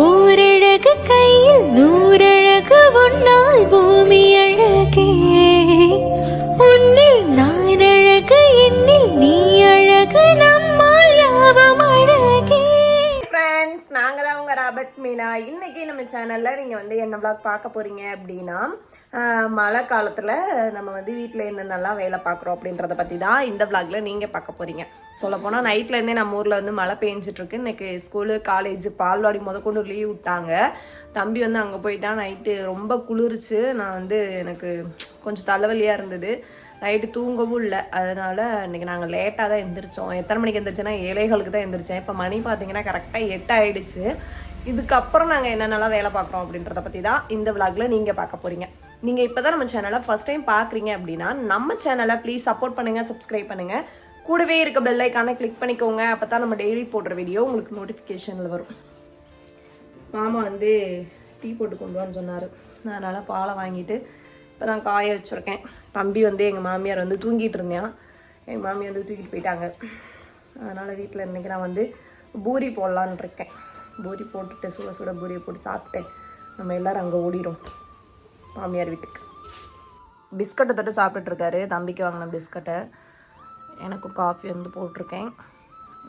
ஓரழகு கையில் நூறழகு உன்னால் பூமி அழகே. உன்னில் நான் அழகு என்னில் நீ அழகு நம்மால் யாவும் அழகே. ஃப்ரெண்ட்ஸ் நாங்கள் தான் உங்கள் ராபர்ட் மீனா. இன்னைக்கு நம்ம சேனலில் நீங்கள் வந்து என்ன vlog பார்க்க போகிறீங்க அப்படின்னா மழை காலத்தில் நம்ம வந்து வீட்டில் என்னென்னலாம் வேலை பார்க்குறோம் அப்படின்றத பற்றி தான் இந்த விளாக்ல நீங்கள் பார்க்க போகிறீங்க சொல்லப்போனால் நைட்லேருந்தே நம்ம ஊரில் வந்து மழை பெஞ்சிட்ருக்கு. இன்னைக்கு ஸ்கூலு காலேஜ் பால்வாடி முதற்கொண்டு லீவ் விட்டாங்க. தம்பி வந்து அங்கே போயிட்டான் நைட்டு ரொம்ப குளிர்ச்சு. நான் வந்து எனக்கு கொஞ்சம் தலைவலியாக இருந்தது. நைட்டு தூங்கவும் இல்லை. அதனால் இன்னைக்கு நாங்கள் லேட்டாக தான் எந்திரிச்சோம். எத்தனை மணிக்கு எந்திரிச்சேன்னா ஏழைகளுக்கு தான் எந்திரிச்சேன். இப்போ மணி பார்த்தீங்கன்னா கரெக்டாக எட்டு ஆயிடுச்சு. இதுக்கப்புறம் நாங்கள் என்னென்னலாம் வேலை பார்க்குறோம் அப்படின்றத பற்றி தான் இந்த விளாகில் நீங்கள் பார்க்க போகிறீங்க நீங்கள் இப்போ தான் நம்ம சேனலை ஃபஸ்ட் டைம் பார்க்குறீங்க அப்படின்னா நம்ம சேனலை ப்ளீஸ் சப்போர்ட் பண்ணுங்கள் சப்ஸ்கிரைப் பண்ணுங்கள் கூடவே இருக்க பெல் ஐக்கானை கிளிக் பண்ணிக்கோங்க. அப்போ தான் நம்ம டெய்லி போடுற வீடியோ உங்களுக்கு நோட்டிஃபிகேஷனில் வரும். மாமா வந்து டீ போட்டு கொண்டு வான்னு சொன்னார். அதனால் பாலை வாங்கிட்டு இப்போ தான் காய வச்சுருக்கேன். தம்பி வந்து எங்கள் மாமியார் வந்து தூங்கிட்டு இருந்தான். எங்கள் மாமியார் வந்து தூக்கிட்டு போயிட்டாங்க. அதனால் வீட்டில் இன்றைக்கி நான் வந்து பூரி போடலான்னு இருக்கேன். பூரி போட்டுட்டு சுட சுட பூரியை போட்டு சாப்பிட்டேன். நம்ம எல்லோரும் அங்கே ஓடிடும் மாமியார் வீட்டுக்கு. பிஸ்கட்டை தொட்டு சாப்பிட்டுட்டு இருக்காரு தம்பிக்கு வாங்கின பிஸ்கட்டை. எனக்கும் காஃபி வந்து போட்டிருக்கேன்.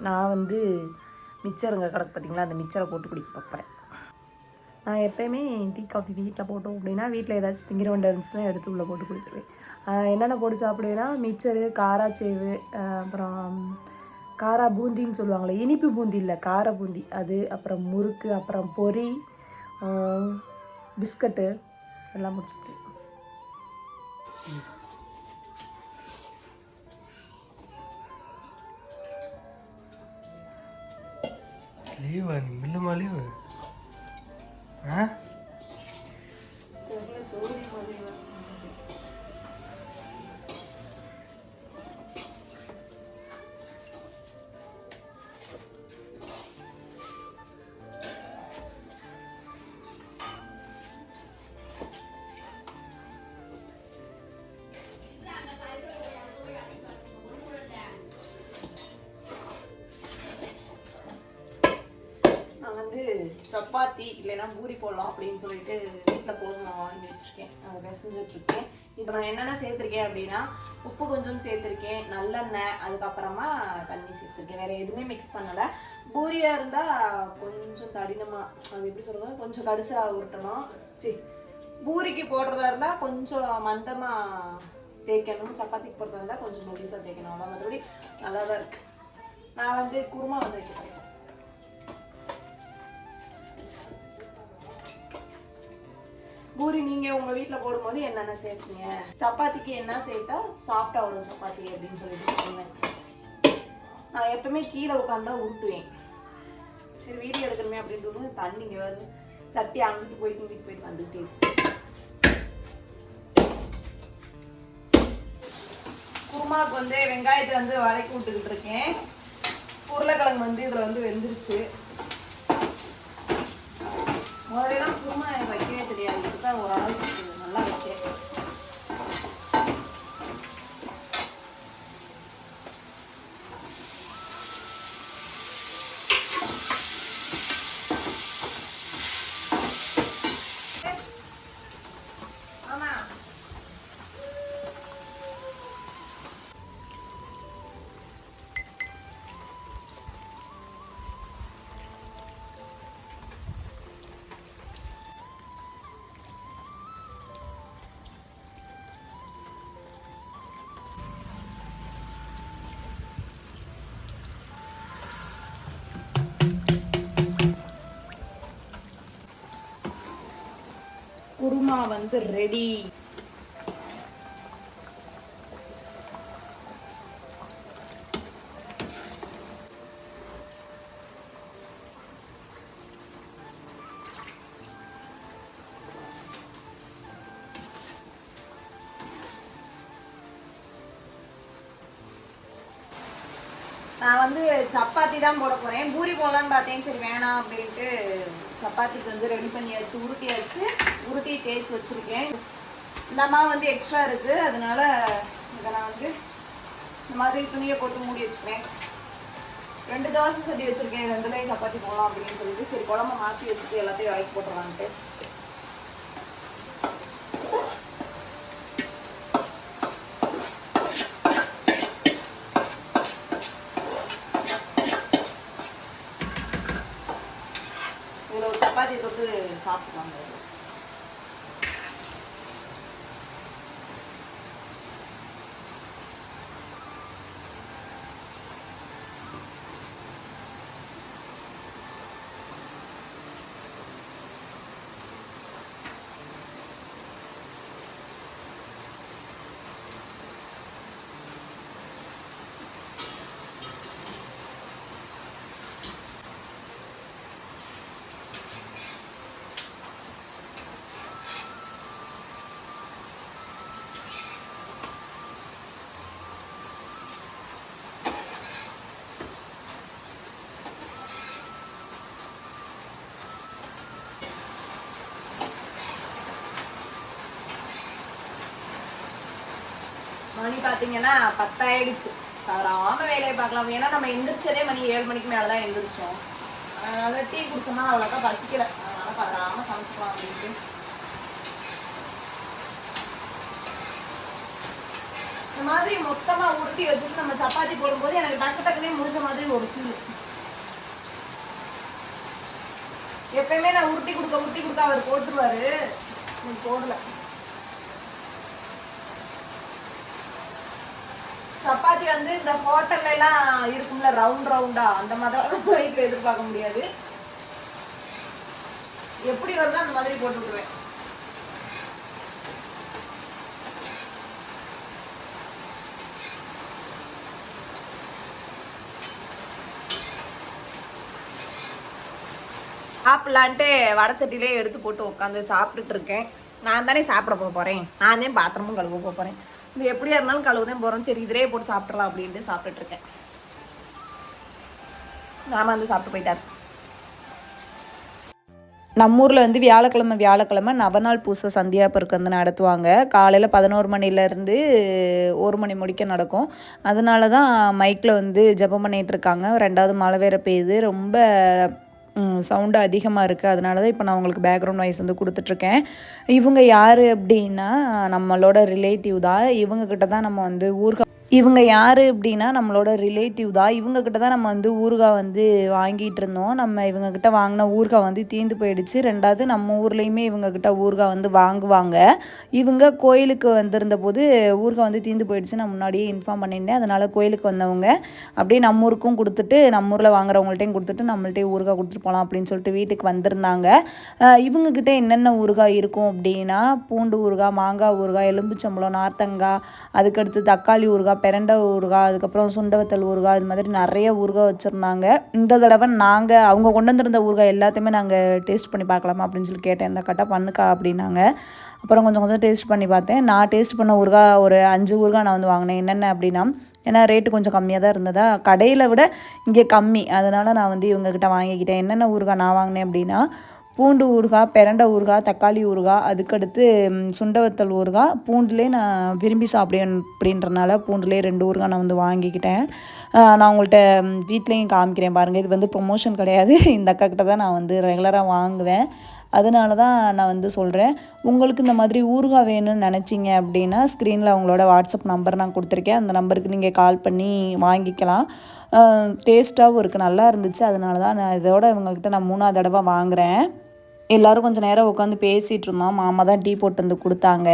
நான் வந்து மிச்சருங்க கிடக்கு பார்த்தீங்களா? அந்த மிச்சரை போட்டு குடிக்க பார்ப்பேன் நான் எப்பயுமே டீ காஃபி வீட்டில் போட்டோம் அப்படின்னா வீட்டில் ஏதாச்சும் திங்கிற வண்டி இருந்துச்சுன்னா எடுத்து உள்ளே போட்டு குடிச்சிருவேன். என்னென்ன போட்டு சாப்பிடுவேன்னா மிச்சரு காராச்சேவு அப்புறம் காரா பூந்தின்னு சொல்லுவாங்களே இனிப்பு பூந்தி இல்லை கார பூந்தி அது அப்புறம் முறுக்கு அப்புறம் பொரி பிஸ்கட்டு. எல்லாம் முடிச்சுட்டு லீவா நீ மில்லுமா லீவு? ஆ? சப்பாத்தி இல்லைன்னா பூரி போடலாம் அப்படின்னு சொல்லிட்டு வீட்டில் கோதுமை வாங்கி வச்சுருக்கேன். அதை பிசைஞ்சிட்டு இருக்கேன் இப்போ நான் என்னென்ன சேர்த்துருக்கேன் அப்படின்னா உப்பு கொஞ்சம் சேர்த்துருக்கேன் நல்லெண்ணெய் அதுக்கப்புறமா தண்ணி சேர்த்துருக்கேன். வேற எதுவுமே மிக்ஸ் பண்ணலை. பூரியாக இருந்தால் கொஞ்சம் தடினமாக அது எப்படி சொல்கிறது கொஞ்சம் கடுசாக உருட்டணும். சரி பூரிக்கு போடுறதா இருந்தால் கொஞ்சம் மந்தமாக தேய்க்கணும். சப்பாத்திக்கு போடுறதா இருந்தால் கொஞ்சம் மெலிசாக தேய்க்கணும். அவ்வளோ மற்றபடி நல்லா தான் இருக்கு. நான் வந்து குருமா வந்து வைக்கிறேன் பூரி நீங்க உங்க வீட்டுல போடும்போது என்னென்ன சேர்த்தீங்க சப்பாத்திக்கு என்ன சேர்த்தா சாஃப்டா வரும் சப்பாத்தி அப்படின்னு சொல்லிட்டு சொன்னேன் நான் எப்பவுமே கீழே உட்காந்தா உருட்டுவேன். சரி வீடியோ எடுக்கணுமே அப்படின்ட்டு வந்து தண்ணி இங்கே வருது. சட்டி அங்கிட்டு போயிட்டு இங்கிட்டு போயிட்டு வந்துட்டே குருமாவுக்கு வந்து வெங்காயத்தை வந்து வதக்கி விட்டுக்கிட்டு இருக்கேன். உருளைக்கிழங்கு வந்து இதுல வந்து வெந்துருச்சு. முதல்லாம் குருமா எனக்கு குருமா வந்து ரெடி நான் வந்து சப்பாத்தி தான் போட போறேன். பூரி போடலான்னு பார்த்தேன். சரி வேணாம் அப்படின்ட்டு சப்பாத்திக்கு வந்து ரெடி பண்ணியாச்சு உருட்டியாச்சு. உருட்டி தேய்ச்சி வச்சுருக்கேன். இந்த மாவு வந்து எக்ஸ்ட்ரா இருக்குது அதனால இதை நான் வந்து இந்த மாதிரி துணியை போட்டு மூடி வச்சுக்கிறேன். ரெண்டு தோசை சட்டி வச்சுருக்கேன். ரெண்டுலேயும் சப்பாத்தி போகலாம் அப்படின்னு சொல்லிட்டு சரி குழம்பு மாற்றி வச்சுட்டு எல்லாத்தையும் வாங்கி போட்டுருவான்ட்டு இதில் ஒரு சப்பாத்தி சாப்பிட்டு சாப்பிடுவாங்க மணி பார்த்தீங்கன்னா பத்தாயிடுச்சு. தவறாம வேலையை பார்க்கலாம். ஏன்னா நம்ம எந்திரிச்சதே மணி ஏழு மணிக்கு மேலே தான் எந்திரிச்சோம். அதனால டீ குடிச்சோம்னா அவ்வளோக்கா பசிக்கல. அதனால பதறாம சமைச்சுக்கலாம் அப்படின்ட்டு. இந்த மாதிரி மொத்தமா உருட்டி வச்சுட்டு நம்ம சப்பாத்தி போடும்போது எனக்கு டக்கு டக்குனே முடிஞ்ச மாதிரி ஒரு ஃபீல் எப்பயுமே நான் உருட்டி கொடுக்க உருட்டி கொடுக்க அவர் போட்டுருவாரு. போடல சப்பாத்தி வந்து இந்த ஹோட்டல்ல எல்லாம் இருக்கும்ல ரவுண்ட் ரவுண்டா அந்த மாதிரி வீட்டில் எதிர்பார்க்க முடியாது. எப்படி வருதோ அந்த மாதிரி போட்டு விட்டுருவேன். சாப்பிடலான்ட்டு வடச்சட்டிலே எடுத்து போட்டு உட்காந்து சாப்பிட்டுட்டு இருக்கேன். நான் தானே சாப்பிட போக போகிறேன் நான் தான் பாத்திரமும் கழுவ போக போகிறேன் இது எப்படியா இருந்தாலும் கழுவுதான் போகிறோம் சரி இதிலே போட்டு சாப்பிட்றலாம் அப்படின்ட்டு சாப்பிட்டுட்டு இருக்கேன் நாம வந்து சாப்பிட்டு போயிட்டார். நம்ம ஊரில் வந்து வியாழக்கிழமை வியாழக்கிழமை நவநாள் பூசை சந்தியா பெருக்கு வந்து நடத்துவாங்க. காலையில் பதினோரு மணிலேருந்து ஒரு மணி முடிக்க நடக்கும். அதனால தான் மைக்கில் வந்து ஜெபம் பண்ணிகிட்டு இருக்காங்க. ரெண்டாவது மழை வேற பெய்யுது. ரொம்ப சவுண்டு அதிகமாக இருக்குது அதனால தான் இப்போ நான் உங்களுக்கு பேக்ரவுண்ட் வாய்ஸ் வந்து கொடுத்துட்ருக்கேன். இவங்க யார் அப்படின்னா நம்மளோட ரிலேட்டிவ் தான். இவங்கக்கிட்ட தான் நம்ம வந்து ஊர்க இவங்க யார் அப்படின்னா நம்மளோட ரிலேட்டிவ் தான். இவங்கக்கிட்ட தான் நம்ம வந்து ஊறுகாய் வந்து வாங்கிட்டு இருந்தோம். நம்ம இவங்கக்கிட்ட வாங்கின ஊறுகாய் வந்து தீந்து போயிடுச்சு. ரெண்டாவது நம்ம ஊர்லேயுமே இவங்கக்கிட்ட ஊறுகாய் வந்து வாங்குவாங்க. இவங்க கோயிலுக்கு வந்திருந்த போது ஊறுகாய் வந்து தீந்து போயிடுச்சு நான் முன்னாடியே இன்ஃபார்ம் பண்ணியிருந்தேன். அதனால் கோயிலுக்கு வந்தவங்க அப்படியே நம்ம ஊருக்கும் கொடுத்துட்டு நம்ம ஊரில் வாங்குறவங்கள்ட்டையும் கொடுத்துட்டு நம்மள்ட்டே ஊறுகாய் கொடுத்துட்டு போகலாம் அப்படின்னு சொல்லிட்டு வீட்டுக்கு வந்திருந்தாங்க. இவங்கக்கிட்ட என்னென்ன ஊறுகாய் இருக்கும் அப்படின்னா பூண்டு ஊறுகாய் மாங்காய் ஊறுகாய் எலும்புச்சம்பழம் நார்த்தங்காய் அதுக்கடுத்து தக்காளி ஊறுகாய் பெரண்டை ஊறுகாய் அதுக்கப்புறம் சுண்டவத்தல் ஊறுகாய் இது மாதிரி நிறைய ஊறுகாய் வச்சுருந்தாங்க. இந்த தடவை நாங்கள் அவங்க கொண்டு வந்திருந்த ஊறுகாய் எல்லாத்தையுமே நாங்கள் டேஸ்ட் பண்ணி பார்க்கலாமா அப்படின்னு சொல்லி கேட்டேன். இந்த கட்டா பண்ணுக்கா அப்படின்னாங்க. அப்புறம் கொஞ்சம் கொஞ்சம் டேஸ்ட் பண்ணி பார்த்தேன். நான் டேஸ்ட் பண்ண ஊறுகாய் ஒரு அஞ்சு ஊறுகாய் நான் வந்து வாங்கினேன். என்னென்ன அப்படின்னா ஏன்னா ரேட்டு கொஞ்சம் கம்மியாக தான் இருந்ததா? கடையில் விட இங்கே கம்மி. அதனால் நான் வந்து இவங்கக்கிட்ட வாங்கிக்கிட்டேன். என்னென்ன ஊறுகாய் நான் வாங்கினேன் அப்படின்னா பூண்டு ஊறுகாய் பெரண்டை ஊறுகாய் தக்காளி ஊறுகாய் அதுக்கடுத்து சுண்டவத்தல் ஊறுகாய் பூண்டுலே நான் விரும்பி சாப்பிடுவேன் அப்படின்றனால பூண்டுலே ரெண்டு ஊறுகாய் நான் வந்து வாங்கிக்கிட்டேன். நான் உங்கள்கிட்ட வீட்லேயும் காமிக்கிறேன் பாருங்கள் இது வந்து ப்ரொமோஷன் கிடையாது. இந்த அக்கா கிட்ட தான் நான் வந்து ரெகுலராக வாங்குவேன். அதனால தான் நான் வந்து சொல்கிறேன் உங்களுக்கு இந்த மாதிரி ஊறுகாய் வேணும்னு நினச்சிங்க அப்படின்னா ஸ்க்ரீனில் அவங்களோட வாட்ஸ்அப் நம்பர் நான் கொடுத்துருக்கேன். அந்த நம்பருக்கு நீங்கள் கால் பண்ணி வாங்கிக்கலாம். டேஸ்ட்டாகவும் இருக்குது நல்லா இருந்துச்சு. அதனால தான் நான் இதோட இவங்கக்கிட்ட நான் மூணாவது தடவை வாங்குகிறேன் எல்லோரும் கொஞ்சம் நேரம் உட்காந்து பேசிகிட்டு இருந்தோம் மாமா தான் டீ போட்டு வந்து கொடுத்தாங்க.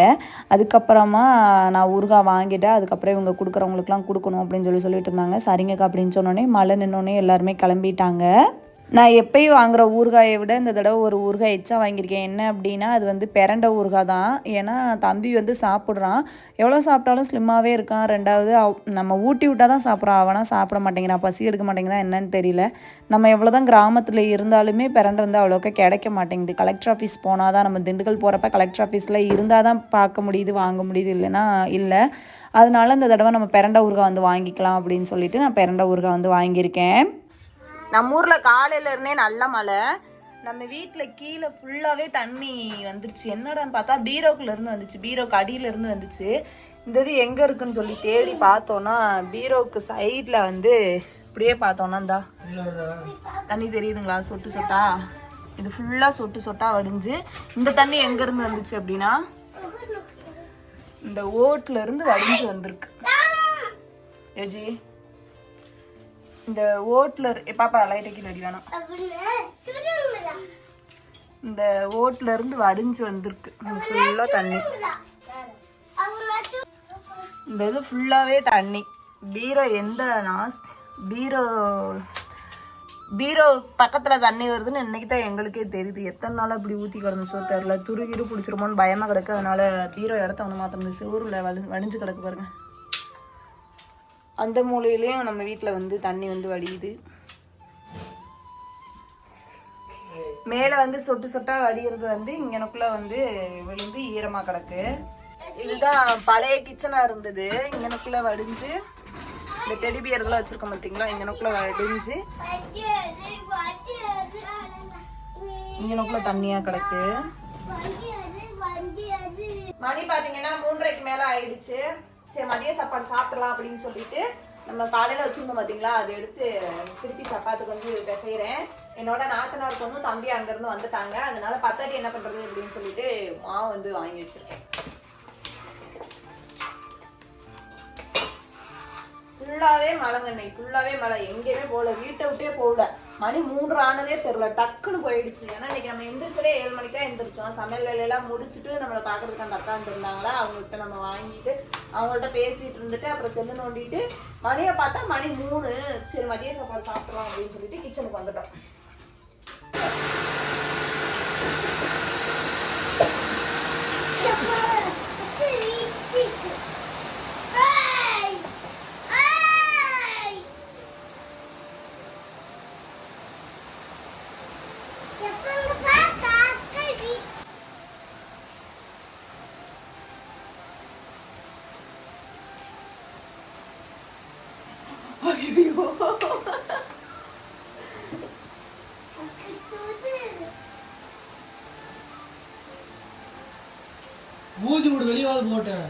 அதுக்கப்புறமா நான் ஊறுகாய் வாங்கிட்டேன். அதுக்கப்புறம் இவங்க கொடுக்குறவங்களுக்குலாம் கொடுக்கணும் அப்படின்னு சொல்லி சொல்லிட்டு இருந்தாங்க. சரிங்கக்கா அப்படின்னு சொன்னோடனே மழை நின்னோடனே எல்லாருமே கிளம்பிட்டாங்க. நான் எப்பயும் வாங்குகிற ஊறுகாயை விட இந்த தடவை ஒரு ஊறுகாய் எச்சா வாங்கியிருக்கேன். என்ன அப்படின்னா அது வந்து பிறண்ட ஊறுகாய் தான். ஏன்னா தம்பி வந்து சாப்பிட்றான். எவ்வளோ சாப்பிட்டாலும் ஸ்லிம்மாகவே இருக்கான். ரெண்டாவது அவ்- நம்ம ஊட்டி விட்டால் தான் சாப்பிட்றான். அவனா சாப்பிட மாட்டேங்கிறான். பசி எடுக்க மாட்டேங்குதா என்னன்னு தெரியல. நம்ம எவ்வளோ தான் கிராமத்தில் இருந்தாலுமே பிறண்ட வந்து அவ்வளோக்கா கிடைக்க மாட்டேங்குது. கலெக்டர் ஆஃபீஸ் போனால் தான் நம்ம திண்டுக்கல் போகிறப்ப கலெக்டர் ஆஃபீஸில் இருந்தால் தான் பார்க்க முடியுது வாங்க முடியுது இல்லைன்னா இல்லை. அதனால இந்த தடவை நம்ம பெரண்டை ஊறுகாய் வந்து வாங்கிக்கலாம் அப்படின்னு சொல்லிட்டு நான் பிறண்ட ஊறுகாய் வந்து வாங்கியிருக்கேன். நம்ம ஊர்ல காலையில இருந்தே நல்ல மழை. நம்ம வீட்டில் கீழே ஃபுல்லாவே தண்ணி வந்துருச்சு. என்னடான்னு பார்த்தா பீரோக்குள்ள இருந்து வந்துச்சு. பீரோக்கு அடியில இருந்து வந்துச்சு. இந்த இது எங்க இருக்குன்னு சொல்லி தேடி பார்த்தோன்னா பீரோக்கு சைடில் வந்து இப்படியே பார்த்தோன்னா இந்தா தண்ணி தெரியுதுங்களா? சொட்டு சொட்டா. இது ஃபுல்லாக சொட்டு சொட்டா வடிஞ்சு இந்த தண்ணி எங்கேருந்து வந்துச்சு அப்படின்னா இந்த ஓட்டுல இருந்து வடிஞ்சு வந்திருக்கு. ஏஜி இந்த ஓட்டில் பாப்பா லைட்டைக்கு நடி வேணாம். இந்த ஓட்டில் இருந்து வடிஞ்சு வந்திருக்கு. ஃபுல்லாக தண்ணி. இந்த இது ஃபுல்லாகவே தண்ணி. பீரோ எந்த நாஸ் பீரோ பீரோ பக்கத்தில் தண்ணி வருதுன்னு இன்றைக்கி தான் எங்களுக்கே தெரியுது. எத்தனை நாள் இப்படி ஊற்றி கிடந்துச்சோ தெரில. துருகிரு பிடிச்சிருமோன்னு பயமாக கிடக்கு. அதனால பீரோ இடத்த வந்து மாத்திரம் செவுருல வலி வடிஞ்சு கிடக்கு பாருங்கள் அந்த மூலையிலையும் நம்ம வீட்டில் வந்து தண்ணி வந்து வடியுது. மேலே வந்து சொட்டு சொட்டாக வடிகிறது வந்து இங்கனக்குள்ளே வந்து விழுந்து ஈரமாக கிடக்கு. இதுதான் பழைய கிச்சனாக இருந்தது. இங்கனக்குள்ளே வடிஞ்சு இந்த டெடி பியர் இதெல்லாம் வச்சிருக்கோம் பார்த்தீங்களா வடிஞ்சு இங்கனக்குள்ளே தண்ணியாக கிடக்கு. மணி பார்த்தீங்கன்னா மூன்றரைக்கு மேலே ஆயிடுச்சு. சரி மதிய சாப்பாடு சாப்பிடலாம் அப்படின்னு சொல்லிட்டு நம்ம காலையில் வச்சிருந்தோம் பார்த்தீங்களா அதை எடுத்து திருப்பி சப்பாத்துக்கு வந்து செய்கிறேன் என்னோட நாத்தனாருக்கு வந்து தம்பி அங்கேருந்து வந்துட்டாங்க. அதனால பத்தாடி என்ன பண்றது அப்படின்னு சொல்லிட்டு மாவு வந்து வாங்கி வச்சிருக்கேன். ஃபுல்லாகவே மழைங்க இன்னைக்கு. மழை. எங்கேயுமே போகல. வீட்டை விட்டே போகல. மணி மூன்று ஆனதே தெரில டக்குன்னு போயிடுச்சு. ஏன்னா இன்னைக்கு நம்ம எந்திரிச்சதே ஏழு மணிக்கு தான் எந்திரிச்சோம். சமையல் வேலையெல்லாம் முடிச்சுட்டு நம்மளை பார்க்கறதுக்கு அந்த அக்கா இருந்தாங்களா அவங்ககிட்ட நம்ம வாங்கிட்டு அவங்கள்ட்ட பேசிட்டு இருந்துட்டு அப்புறம் செல்லு நோண்டிட்டு மணியை பார்த்தா மணி மூணு. சரி மதிய சாப்பாடு சாப்பிட்றோம் அப்படின்னு சொல்லிட்டு கிச்சனுக்கு வந்துட்டோம். ஊதி விடு வெளியாவது போட்டேன்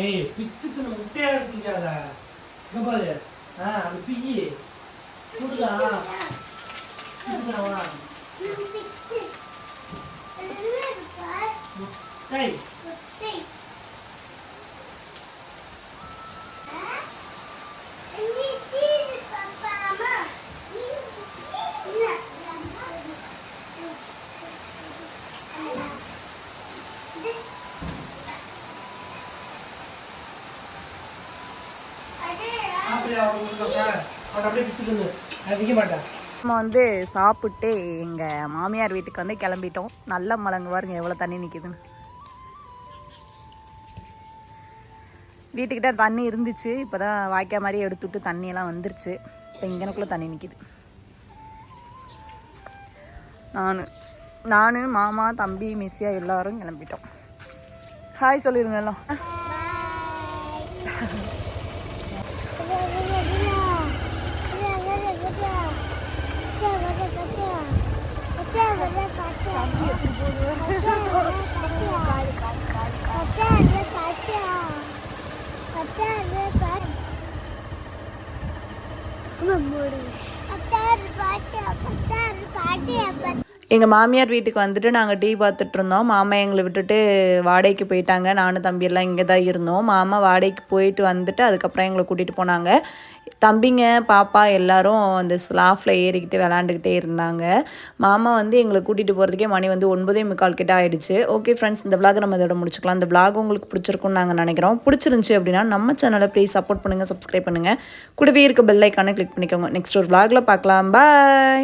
ஏய் பிச்சுக்குன்னு முட்டையாக முட்டையா எடுத்தீங்காத இங்க பாரு. ஆ அது பிஜி சுடுதா? பிச்சுக்கணவா ஏய் அப்படியே அவங்க அப்படியே பிச்சு நம்ம வந்து சாப்பிட்டு எங்கள் மாமியார் வீட்டுக்கு வந்து கிளம்பிட்டோம். நல்ல மலங்கு பாருங்க எவ்வளோ தண்ணி நிற்கிதுன்னு வீட்டுக்கிட்ட தண்ணி இருந்துச்சு. இப்போ தான் வாய்க்கால் மாதிரி எடுத்துட்டு தண்ணியெல்லாம் வந்துருச்சு. இப்போ இங்கனக்குள்ளே தண்ணி நிற்கிது நான் நான் மாமா தம்பி மிஸ்ஸியாக எல்லோரும் கிளம்பிட்டோம். ஹாய் சொல்லிடுங்க எல்லாம். எங்கள் மாமியார் வீட்டுக்கு வந்துட்டு நாங்கள் டீ பார்த்துட்டு இருந்தோம். மாமா எங்களை விட்டுட்டு வாடகைக்கு போயிட்டாங்க. நானும் தம்பியெல்லாம் இங்கே தான் இருந்தோம். மாமா வாடகைக்கு போயிட்டு வந்துட்டு அதுக்கப்புறம் எங்களை கூட்டிகிட்டு போனாங்க. தம்பிங்க பாப்பா எல்லாரும் அந்த ஸ்லாஃபில் ஏறிக்கிட்டு விளாண்டுக்கிட்டே இருந்தாங்க. மாமா வந்து எங்களை கூட்டிகிட்டு போகிறதுக்கே மணி வந்து ஒன்பதே முக்கால் கிட்ட ஆயிடுச்சு. ஓகே ஃப்ரெண்ட்ஸ் இந்த விளாக் நம்ம இதோட முடிச்சுக்கலாம். இந்த விளாக் உங்களுக்கு பிடிச்சிருக்கும்னு நாங்கள் நினைக்கிறோம். பிடிச்சிருந்துச்சி அப்படின்னா நம்ம சேனலை ப்ளீஸ் சப்போர்ட் பண்ணுங்கள் சப்ஸ்கிரைப் பண்ணுங்கள் கூடவே இருக்க பெல் ஐக்கானை கிளிக் பண்ணிக்கோங்க. நெக்ஸ்ட் ஒரு விளாகில் பார்க்கலாம். பாய்